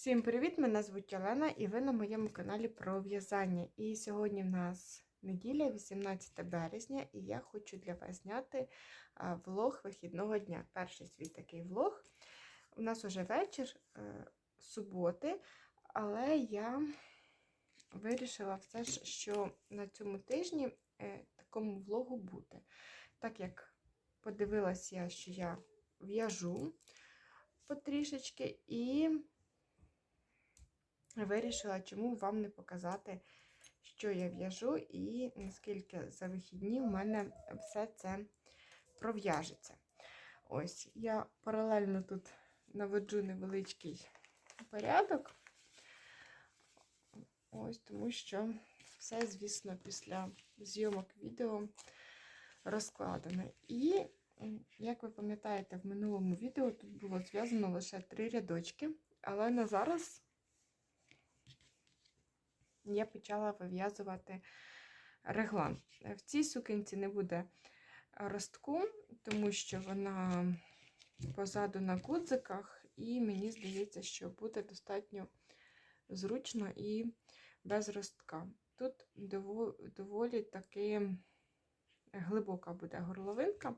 Всім привіт! Мене звуть Олена і ви на моєму каналі про в'язання. І сьогодні в нас неділя, 18 березня, і я хочу для вас зняти влог вихідного дня. Перший свій такий влог. У нас уже вечір е, суботи, але я вирішила все ж, що на цьому тижні е, такому влогу буде. Так як подивилась я, що я в'яжу потрішечки і вирішила, чому вам не показати, що я в'яжу, і наскільки за вихідні в мене все це пров'яжеться. Ось, я паралельно тут наводжу невеличкий порядок. Ось, тому що все, звісно, після зйомок відео розкладено. І, як ви пам'ятаєте, в минулому відео тут було зв'язано лише три рядочки, але на зараз я почала вив'язувати реглан. В цій сукенці не буде ростку, тому що вона позаду на гудзиках, і мені здається, що буде достатньо зручно і без ростка. Тут доволі таки глибока буде горловинка.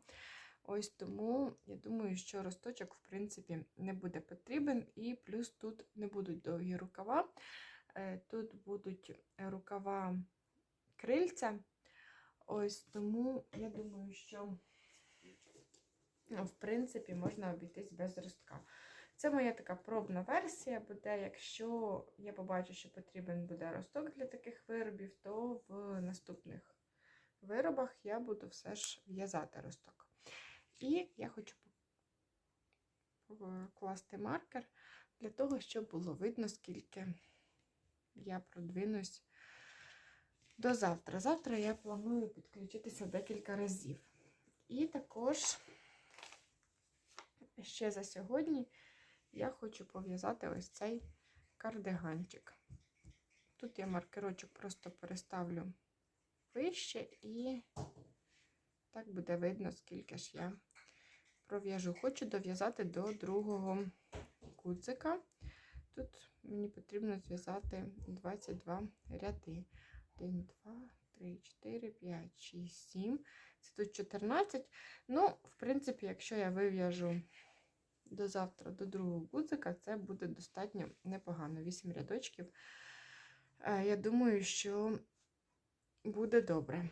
Ось тому я думаю, що росточок, в принципі, не буде потрібен, і плюс тут не будуть довгі рукава. Тут будуть рукава крильця. Ось тому я думаю, що, ну, в принципі, можна обійтись без ростка. Це моя така пробна версія буде. Якщо я побачу, що потрібен буде росток для таких виробів, то в наступних виробах я буду все ж в'язати росток. І я хочу покласти маркер для того, щоб було видно, скільки я продвинусь до завтра. Завтра я планую підключитися декілька разів. І також ще за сьогодні я хочу пов'язати ось цей кардиганчик. Тут я маркерочок просто переставлю вище, і так буде видно, скільки ж я пров'яжу. Хочу дов'язати до другого гудзика. Тут мені потрібно зв'язати 22 ряди. 1, 2, 3, 4, 5, 6, 7. Це тут 14. Ну, в принципі, якщо я вив'яжу до завтра, до другого гудзика, це буде достатньо непогано. 8 рядочків. Е, я думаю, що буде добре.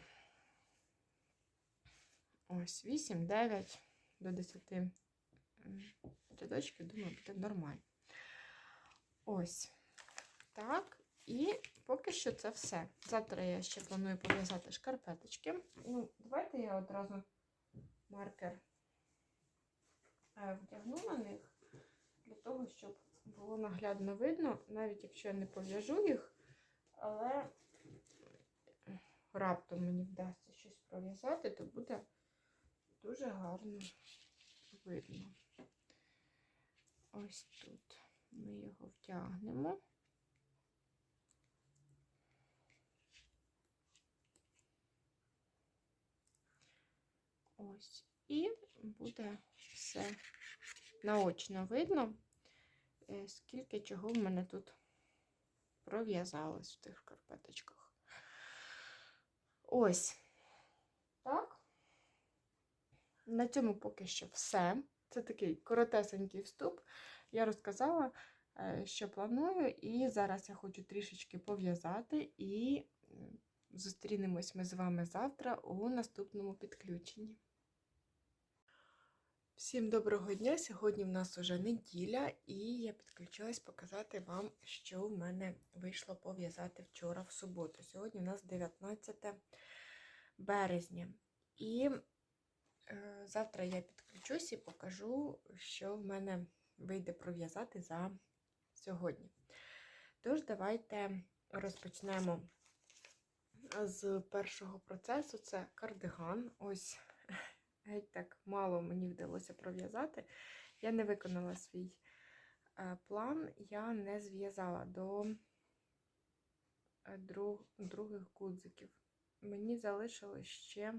Ось, 8, 9 до 10 рядочків, думаю, буде нормально. Ось. Так, і поки що це все. Завтра я ще планую пов'язати шкарпеточки. Ну, давайте я одразу маркер е, вдягну на них, для того, щоб було наглядно видно, навіть якщо я не пов'яжу їх, але раптом мені вдасться щось пров'язати, то буде дуже гарно видно. Ось тут ми його втягнемо. Ось, і буде все наочно видно, е, скільки чого в мене тут пров'язалось в тих карпеточках. Ось. Так. На цьому поки що все. Це такий коротесенький вступ. Я розказала, е, що планую, і зараз я хочу трішечки пов'язати, і зустрінемось ми з вами завтра у наступному підключенні. Всім доброго дня! Сьогодні в нас уже неділя, і я підключилась показати вам, що в мене вийшло пов'язати вчора в суботу. Сьогодні у нас 19 березня. І е, завтра я підключусь і покажу, що в мене вийде пров'язати за сьогодні. Тож, давайте розпочнемо з першого процесу це кардиган. Ось геть так мало мені вдалося пров'язати. Я не виконала свій е, план, я не зв'язала до е, друг, других гудзиків. Мені залишилось ще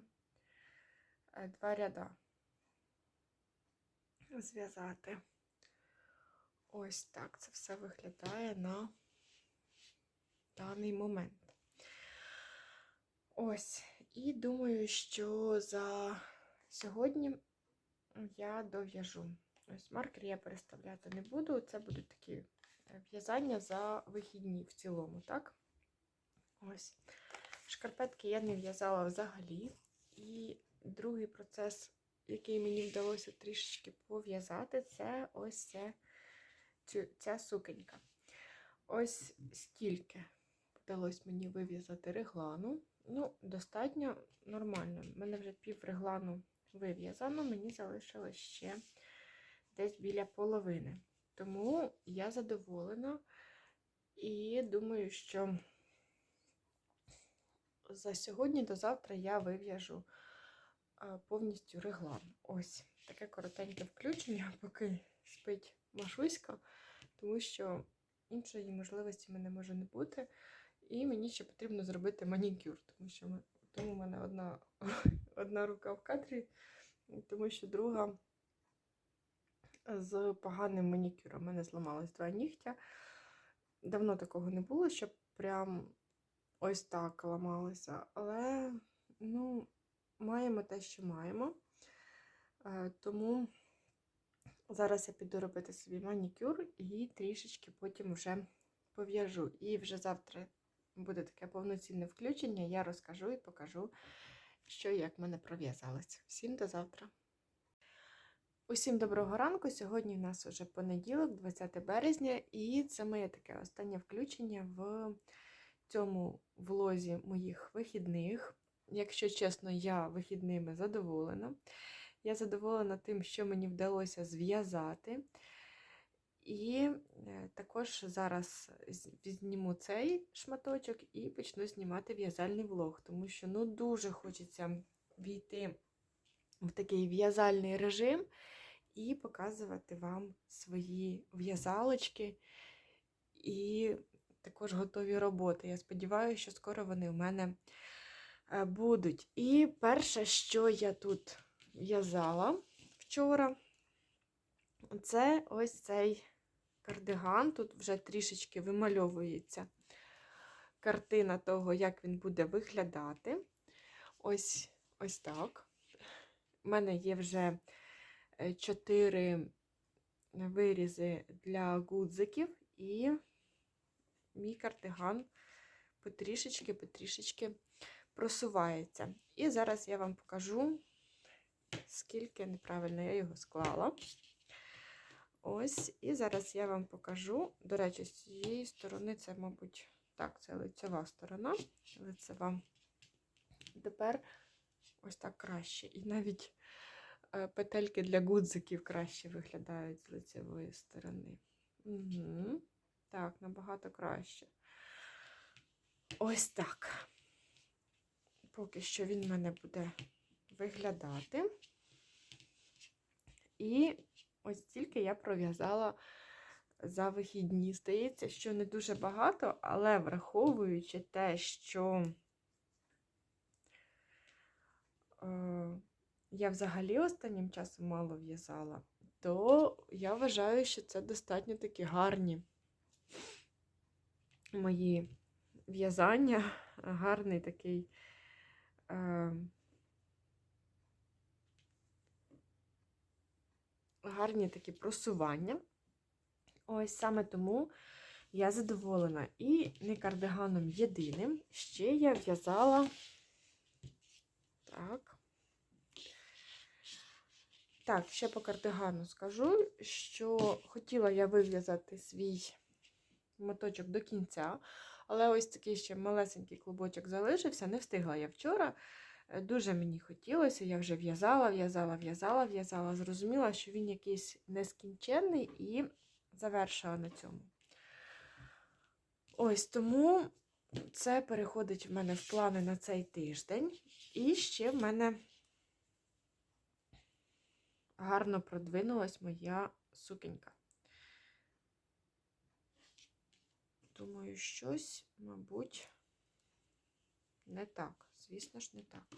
е, два ряда зв'язати. Ось так це все виглядає на даний момент. Ось. І думаю, що за сьогодні я дов'яжу. Ось маркер я переставляти не буду. Це будуть такі е, в'язання за вихідні в цілому, так? Ось. Шкарпетки я не в'язала взагалі. І другий процес, який мені вдалося трішечки пов'язати, це ось це, ця сукенька. Ось скільки вдалося мені вив'язати реглану. Ну, достатньо нормально. У мене вже пів реглану вив'язано, мені залишилось ще десь біля половини. Тому я задоволена і думаю, що за сьогодні до завтра я вив'яжу повністю реглан. Ось таке коротеньке включення, поки спить Машуська, тому що іншої можливості в мене може не бути. І мені ще потрібно зробити манікюр, тому що ми, тому в мене одна, одна рука в кадрі, тому що друга з поганим манікюром. У мене зламалось два нігтя. Давно такого не було, щоб прям ось так ламалося. Але, ну, маємо те, що маємо. Е, Тому зараз я піду робити собі манікюр і трішечки потім вже пов'яжу. І вже завтра буде таке повноцінне включення, я розкажу і покажу, що як в мене пров'язалось. Всім до завтра! Усім доброго ранку! Сьогодні в нас вже понеділок, 20 березня, і це моє таке останнє включення в цьому влозі моїх вихідних. Якщо чесно, я вихідними задоволена. Я задоволена тим, що мені вдалося зв'язати. І е, також зараз зніму цей шматочок і почну знімати в'язальний влог, тому що ну, дуже хочеться війти в такий в'язальний режим і показувати вам свої в'язалочки і також готові роботи. Я сподіваюся, що скоро вони в мене е, будуть. І перше, що я тут в'язала вчора, це ось цей кардиган. Тут вже трішечки вимальовується картина того, як він буде виглядати. Ось ось так. У мене є вже е, чотири вирізи для гудзиків, і мій кардиган потрішечки-потрішечки просувається. І зараз я вам покажу, скільки неправильно я його склала. Ось, і зараз я вам покажу. До речі, з цієї сторони це, мабуть, так, це лицева сторона, лицева. Тепер ось так краще. І навіть е, петельки для гудзиків краще виглядають з лицевої сторони. Угу. Так, набагато краще. Ось так. Поки що він в мене буде виглядати. І ось тільки я пров'язала за вихідні. Здається, що не дуже багато, але враховуючи те, що е, я взагалі останнім часом мало в'язала, то я вважаю, що це достатньо такі гарні мої в'язання, гарний такий. Гарні такі просування. Ось саме тому я задоволена. І не кардиганом єдиним. Ще я в'язала. Так. Так, ще по кардигану скажу, що хотіла я вив'язати свій моточок до кінця, але ось такий ще малесенький клубочок залишився, не встигла я вчора. Е, дуже мені хотілося, я вже в'язала, в'язала, в'язала, в'язала. Зрозуміла, що він якийсь нескінченний і завершила на цьому. Ось тому це переходить в мене в плани на цей тиждень. І ще в мене гарно продвинулась моя сукенька. Думаю, щось, мабуть, не так. Звісно ж, не так.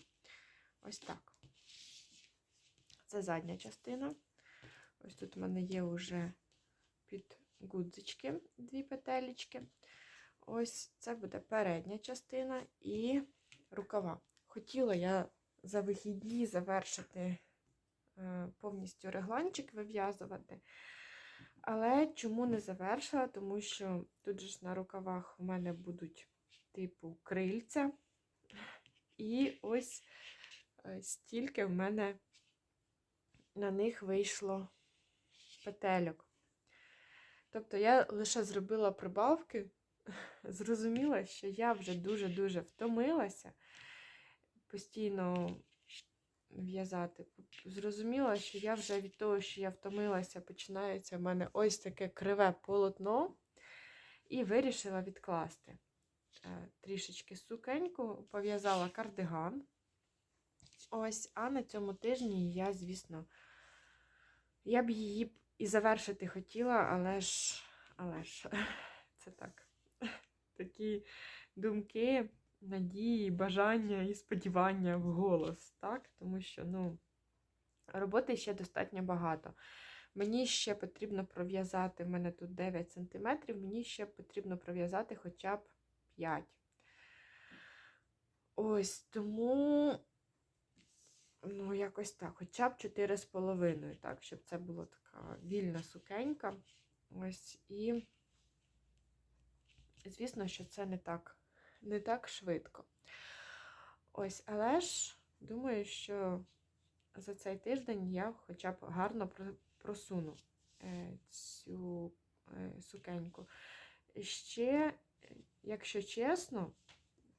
Ось так. Це задня частина. Ось тут в мене є вже під гудзички, дві петелечки. Ось це буде передня частина і рукава. Хотіла я за вихідні завершити е, повністю регланчик вив'язувати. Але чому не завершила? Тому що тут же ж на рукавах у мене будуть типу крильця. І ось е, стільки в мене на них вийшло петельок. Тобто я лише зробила прибавки, зрозуміла, що я вже дуже-дуже втомилася постійно в'язати. Зрозуміла, що я вже від того, що я втомилася, починається в мене ось таке криве полотно, і вирішила відкласти трішечки сукеньку, пов'язала кардиган. Ось, а на цьому тижні я, звісно, я б її і завершити хотіла, але ж, але ж, це так. Такі думки, надії, бажання і сподівання в голос, так? Тому що, ну, роботи ще достатньо багато. Мені ще потрібно пров'язати, в мене тут 9 см, мені ще потрібно пров'язати хоча б 5. Ось тому, ну, якось так, хоча б 4,5, так, щоб це була така вільна сукенька. Ось і, звісно, що це не так, не так швидко. Ось, але ж думаю, що за цей тиждень я хоча б гарно просуну е, цю е, сукеньку. Ще, якщо чесно,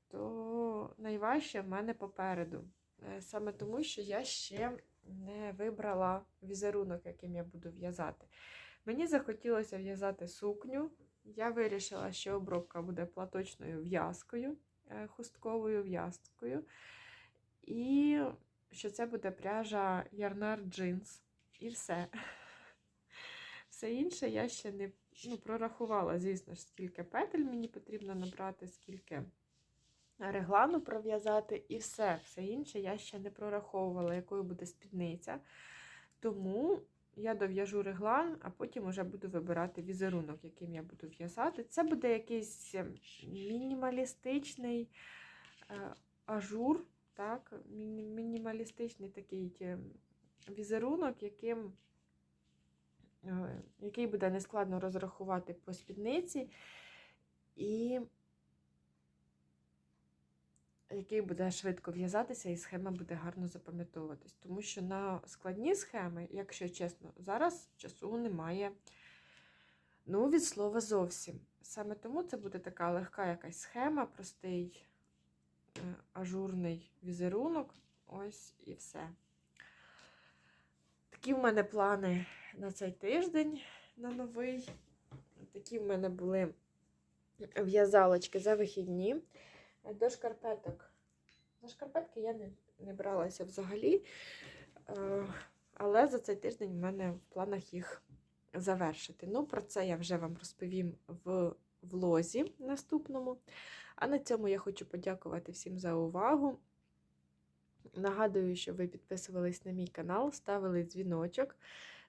то найважче в мене попереду. Е, Саме тому, що я ще не вибрала візерунок, яким я буду в'язати. Мені захотілося в'язати сукню. Я вирішила, що обробка буде платочною в'язкою, хустковою в'язкою. І що це буде пряжа Ярнар Джинс. І все. Все інше я ще не ну, прорахувала, звісно ж, скільки петель мені потрібно набрати, скільки реглану пров'язати, і все. Все інше я ще не прораховувала, якою буде спідниця. Тому я дов'яжу реглан, а потім вже буду вибирати візерунок, яким я буду в'язати. Це буде якийсь мінімалістичний е, ажур, так, мінімалістичний такий візерунок, яким, який буде нескладно розрахувати по спідниці, і який буде швидко в'язатися, і схема буде гарно запам'ятовуватись. Тому що на складні схеми, якщо чесно, зараз часу немає. Ну, від слова зовсім. Саме тому це буде така легка якась схема, простий е, ажурний візерунок. Ось і все. Такі в мене плани на цей тиждень на новий. Такі в мене були в'язалочки за вихідні. До шкарпеток. На шкарпетки я не, не бралася взагалі. Е, але за цей тиждень в мене в планах їх завершити. Ну, про це я вже вам розповім в влозі наступному. А на цьому я хочу подякувати всім за увагу. Нагадую, що ви підписувались на мій канал, ставили дзвіночок,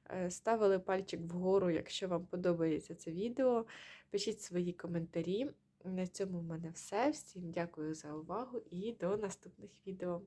е, ставили пальчик вгору, якщо вам подобається це відео. Пишіть свої коментарі. На цьому в мене все. Всім дякую за увагу і до наступних відео.